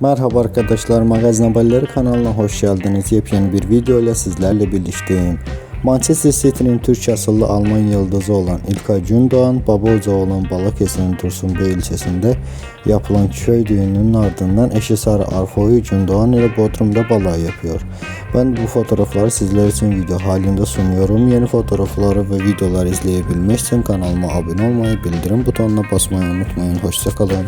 Merhaba arkadaşlar, Magazin Haberleri kanalına hoş geldiniz. Yepyeni bir video ile sizlerle birlikteyim. Manchester City'nin Türk asıllı Alman yıldızı olan İlkay Gündoğan, baba ocağı olan Balıkesir'in Dursunbey ilçesinde yapılan köy düğününün ardından eşi Sara Arfoyu Gündoğan ile Bodrum'da balayı yapıyor. Ben bu fotoğrafları sizler için video halinde sunuyorum. Yeni fotoğrafları ve videolar izleyebilmek için kanalıma abone olmayı, bildirim butonuna basmayı unutmayın. Hoşçakalın.